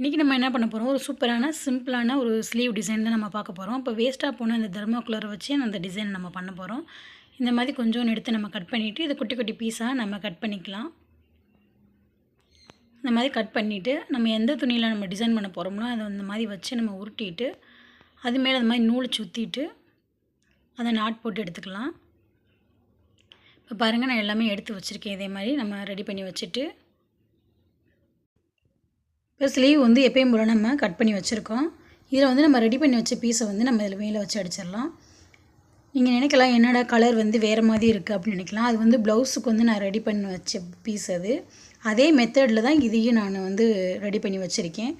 இன்றைக்கி நம்ம என்ன பண்ண போகிறோம் ஒரு சூப்பரான சிம்பிளான ஒரு ஸ்லீவ் டிசைன் தான் நம்ம பார்க்க போகிறோம் இப்போ வேஸ்ட்டாக போன அந்த தெர்மோக்குலர் வச்சு அந்த டிசைன் நம்ம பண்ண போகிறோம் இந்த மாதிரி கொஞ்சோன்னு எடுத்து நம்ம கட் பண்ணிவிட்டு இதை குட்டி குட்டி பீஸாக நம்ம கட் பண்ணிக்கலாம். இந்த மாதிரி கட் பண்ணிவிட்டு நம்ம எந்த துணியில் நம்ம டிசைன் பண்ண போகிறோம்னோ அதை இந்த மாதிரி வச்சு நம்ம உருட்டிட்டு அது மேலே அந்த மாதிரி நூல் சுற்றிட்டு அதை நாட் போட்டு எடுத்துக்கலாம். இப்போ பாருங்கள் நான் எல்லாமே எடுத்து வச்சுருக்கேன். இதே மாதிரி நம்ம ரெடி பண்ணி வச்சுட்டு இப்போ ஸ்லீவ் வந்து எப்பயும் போல் நம்ம கட் பண்ணி வச்சுருக்கோம். இதில் வந்து நம்ம ரெடி பண்ணி வச்ச பீஸை வந்து நம்ம இதில் மேலே வச்சு அடிச்சிடலாம். நீங்கள் நினைக்கலாம் என்னடா கலர் வந்து வேறு மாதிரி இருக்குது அப்படின்னு நினைக்கலாம். அது வந்து ப்ளவுஸுக்கு வந்து நான் ரெடி பண்ணி வச்ச பீஸ் அது. அதே மெத்தடில் தான் இதையும் நான் வந்து ரெடி பண்ணி வச்சுருக்கேன்.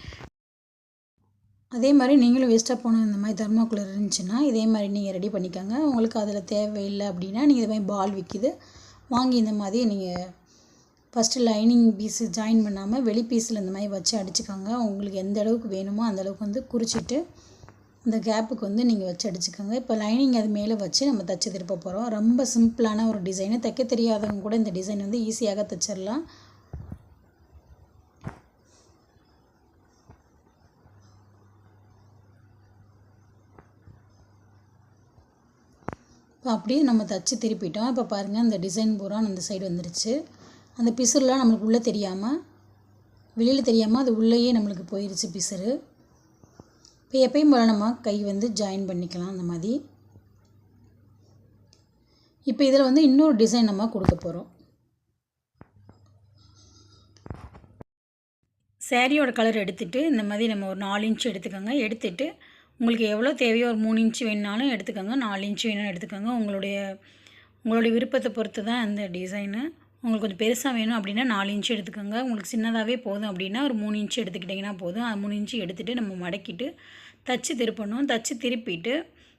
அதே மாதிரி நீங்களும் வேஸ்ட்டாக போன இந்த மாதிரி தர்மாக்குள்ள இருந்துச்சுன்னா இதே மாதிரி நீங்கள் ரெடி பண்ணிக்கோங்க. உங்களுக்கு அதில் தேவையில்லை அப்படின்னா நீங்கள் இது மாதிரி பால் விற்கிது வாங்கி இந்த மாதிரி நீங்கள் ஃபஸ்ட்டு லைனிங் பீஸு ஜாயின் பண்ணாமல் வெளி பீஸில் இந்த மாதிரி வச்சு அடிச்சுக்கோங்க. உங்களுக்கு எந்த அளவுக்கு வேணுமோ அந்த அளவுக்கு வந்து குறிச்சிட்டு அந்த கேப்புக்கு வந்து நீங்கள் வச்சு அடிச்சுக்கோங்க. இப்போ லைனிங் அது மேலே வச்சு நம்ம தைச்சி திருப்ப போகிறோம் ரொம்ப சிம்பிளான ஒரு டிசைனு தைக்க தெரியாதவங்க கூட இந்த டிசைன் வந்து ஈஸியாக தைச்சிடலாம் இப்போ அப்படியே நம்ம தச்சு திருப்பிட்டோம். இப்போ பாருங்கள் அந்த டிசைன் பூரா அந்த சைடு வந்துருச்சு. அந்த பிசுறுலாம் நம்மளுக்கு உள்ளே தெரியாமல் வெளியில் தெரியாமல் அது உள்ளேயே நம்மளுக்கு போயிடுச்சு பிசுறு. இப்போ எப்பயும் போல் நம்ம கை வந்து ஜாயின் பண்ணிக்கலாம் அந்த மாதிரி. இப்போ இதில் வந்து இன்னொரு டிசைன் நம்ம கொடுக்க போகிறோம் சேரீயோட கலர் எடுத்துகிட்டு இந்த மாதிரி நம்ம ஒரு நாலு இன்ச்சு எடுத்துக்கோங்க. எடுத்துகிட்டு உங்களுக்கு எவ்வளோ தேவையோ ஒரு மூணு இன்ச்சு வேணுனாலும் எடுத்துக்கோங்க. நாலு இன்ச்சு வேணும்னு எடுத்துக்கோங்க. உங்களுடைய உங்களுடைய விருப்பத்தை பொறுத்து தான் அந்த டிசைனு உங்களுக்கு கொஞ்சம் பெருசாக வேணும் அப்படின்னா நாலு இன்ச்சு எடுத்துக்கோங்க. உங்களுக்கு சின்னதாகவே போதும் அப்படின்னா ஒரு மூணு இன்ச்சு எடுத்துக்கிட்டிங்கன்னா போதும். அது மூணு இன்ச்சு எடுத்துகிட்டு நம்ம மடக்கிட்டு தச்சு திருப்பணும். தச்சு திருப்பிட்டு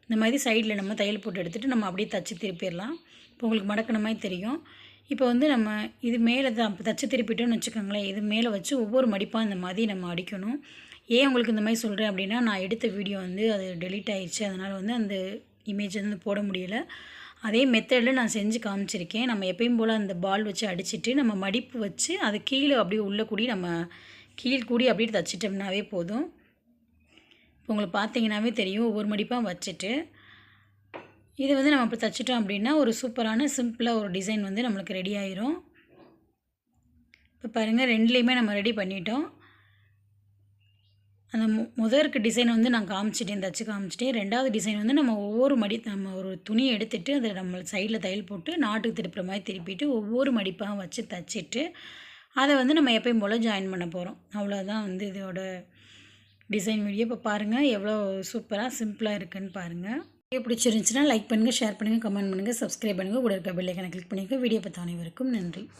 இந்த மாதிரி சைடில் நம்ம தையல் போட்டு எடுத்துகிட்டு நம்ம அப்படியே தச்சு திருப்பிடலாம். இப்போ உங்களுக்கு மடக்கின மாதிரி தெரியும். இப்போ வந்து நம்ம இது மேலே தான் தச்சு திருப்பிட்டோன்னு வச்சுக்கோங்களேன். இது மேலே வச்சு ஒவ்வொரு மடிப்பாக இந்த மாதிரி நம்ம அடிக்கணும். ஏன் உங்களுக்கு இந்த மாதிரி சொல்கிறேன் அப்படின்னா நான் எடுத்த வீடியோ வந்து அது டெலீட் ஆயிடுச்சு. அதனால் வந்து அந்த இமேஜ் வந்து போட முடியலை. அதே மெத்தடில் நான் செஞ்சு காமிச்சிருக்கேன். நம்ம எப்பயும் போல் அந்த பால் வச்சு அடிச்சுட்டு நம்ம மடிப்பு வச்சு அது கீழே அப்படியே உள்ளே கூடி நம்ம கீழ் கூடி அப்படியே தச்சிட்டோம்னாவே போதும். இப்போ உங்களுக்கு பார்த்தீங்கன்னாவே தெரியும் ஒவ்வொரு மடிப்பாக வச்சுட்டு. இது வந்து நம்ம இப்போ தைச்சிட்டோம் அப்படின்னா ஒரு சூப்பரான சிம்பிளாக ஒரு டிசைன் வந்து நம்மளுக்கு ரெடி ஆயிரும். இப்போ பாருங்கள் ரெண்டுலேயுமே நம்ம ரெடி பண்ணிட்டோம். அந்த மு முதற்கு டிசைன் வந்து நான் காமிச்சிட்டேன். தச்சு காமிச்சிட்டேன். ரெண்டாவது டிசைன் வந்து நம்ம ஒவ்வொரு மடி நம்ம ஒரு துணி எடுத்துகிட்டு அதை நம்ம சைடில் தையல் போட்டு நாட்டுக்கு திருப்புற மாதிரி திருப்பிட்டு ஒவ்வொரு மடிப்பாக வச்சு தைச்சிட்டு அதை வந்து நம்ம எப்பயும் போல் ஜாயின் பண்ண போகிறோம் அவ்வளோதான் வந்து இதோட டிசைன் வீடியோ இப்போ பாருங்கள் எவ்வளோ சூப்பராக சிம்பிளாக இருக்குதுன்னு பாருங்கள் வீடியோ பிடிச்சிருந்துச்சுன்னா லைக் பண்ணுங்கள் ஷேர் பண்ணுங்கள் கமெண்ட் பண்ணுங்கள் சப்ஸ்கிரைப் பண்ணுங்கள் கூட இருக்க பெல்லைக்கனை கிளிக் பண்ணிக்க வீடியோ பார்த்த அனைவருக்கும் நன்றி.